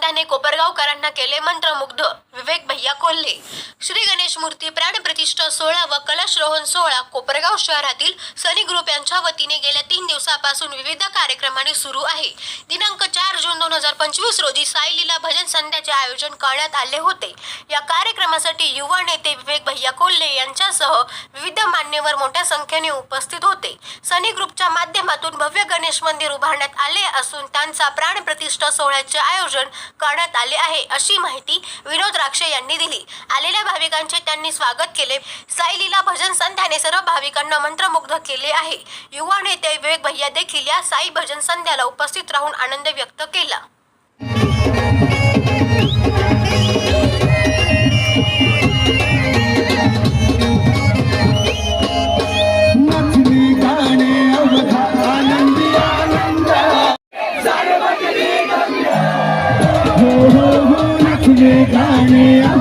गावकऱ्यांना केले मंत्रमुग्ध. विवेक भैया कोल्हे. श्री गणेश मूर्ती प्राणप्रतिष्ठा सोहळा व कलशरोहण सोहळा कोपरगाव शहरातील सनी ग्रुप यांच्या वतीने गेल्या तीन दिवसापासून विविध कार्यक्रमाने सुरू आहे. दिनांक चार जून दोन हजार पंचवीस रोजी साई लीला भजन संध्याचे आयोजन करण्यात आले होते. या कार्यक्रमासाठी युवा नेते विवेक भैया कोल्हे यांच्यासह विविध मान्यवर मोठ्या संख्येने उपस्थित होते. सनी ग्रुपच्या माध्यमातून भव्य गणेश मंदिर उभारण्यात आले असून त्यांचा प्राणप्रतिष्ठा सोहळ्याचे आयोजन करण्यात आले आहे अशी माहिती विनोद राक्षे यांनी दिली. आलेल्या भाविकांचे त्यांनी स्वागत केले. साईलीला भजन संध्याने सर्व भाविकांना मंत्रमुग्ध केले आहे. युवा नेते विवेक भैया देखील या साई भजन संध्याला उपस्थित राहून आनंद व्यक्त केला.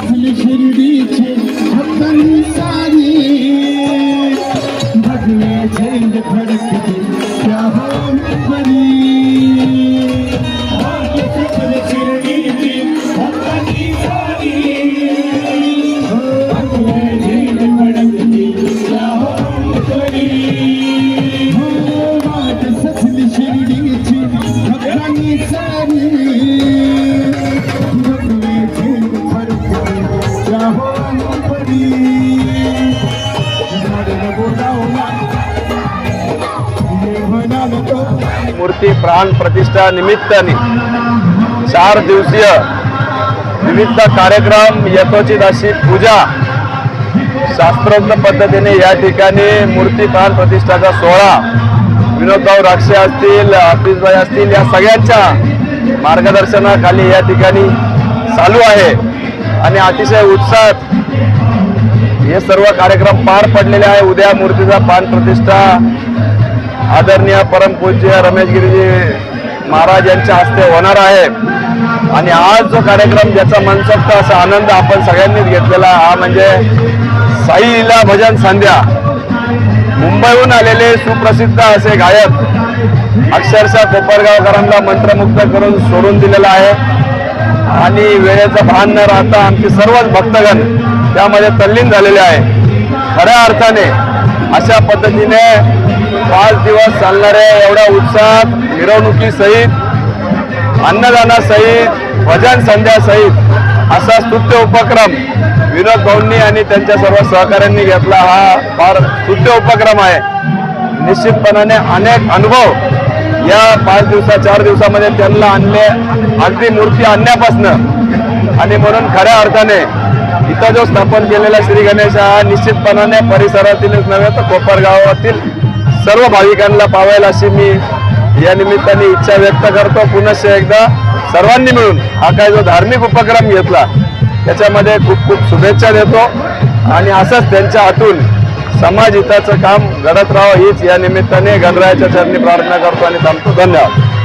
খালি সিঁড়ি দিয়েছে। मूर्ती प्राण प्रतिष्ठा निमित्ताने चार दिवसीय विविध कार्यक्रम यथोचित अशी पूजा शास्त्रोक्त पद्धतीने या ठिकाणी मूर्ती प्राण प्रतिष्ठाचा सोहळा विनोदभाऊ राक्षे असतील अफिसभाई असतील या सगळ्यांच्या मार्गदर्शनाखाली या ठिकाणी चालू आहे. आणि अतिशय उत्साहात हे सर्व कार्यक्रम पार पडलेले आहे. उद्या मूर्तीचा प्राण प्रतिष्ठा आदरणीय परमपूज्य रमेशगिरीजी महाराज यांच्या हस्ते होणार आहे. आणि आज जो कार्यक्रम ज्याचा मनसोक्त असा आनंद आपण सगळ्यांनीच घेतलेला हा म्हणजे साई लीला भजन संध्या. मुंबईहून आलेले सुप्रसिद्ध असे गायक अक्षरशः कोपरगावकरांना मंत्रमुग्ध करून सोडून दिलेला आहे. आणि वेळेचं भान न राहता आमचे सर्वच भक्तगण त्यामध्ये तल्लीन झालेले आहे. खऱ्या अर्थाने अशा पद्धतीने पाच दिवस चालणाऱ्या एवढ्या उत्साहात मिरवणुकीसहित अन्नदानासहित भजन संध्यासहित असा स्तुत्य उपक्रम विनोद भाऊंनी आणि त्यांच्या सर्व सहकाऱ्यांनी घेतला. हा फार स्तुत्य उपक्रम आहे. निश्चितपणाने अनेक अनुभव या पाच दिवसा चार दिवसामध्ये त्यांना आणले अगदी मूर्ती आणण्यापासनं. आणि म्हणून खऱ्या अर्थाने इथं जो स्थापन केलेला श्री गणेश हा निश्चितपणाने परिसरातीलच नव्हे तर कोपरगावातील सर्व भाविकांना पावायला अशी मी या निमित्ताने इच्छा व्यक्त करतो. पुनश्च एकदा सर्वांनी मिळून हा काय जो धार्मिक उपक्रम घेतला त्याच्यामध्ये खूप खूप शुभेच्छा देतो. आणि असंच त्यांच्या हातून समाज हिताचं काम घडत राहावं हीच या निमित्ताने गणरायाच्या चरणी प्रार्थना करतो आणि थांबतो. धन्यवाद.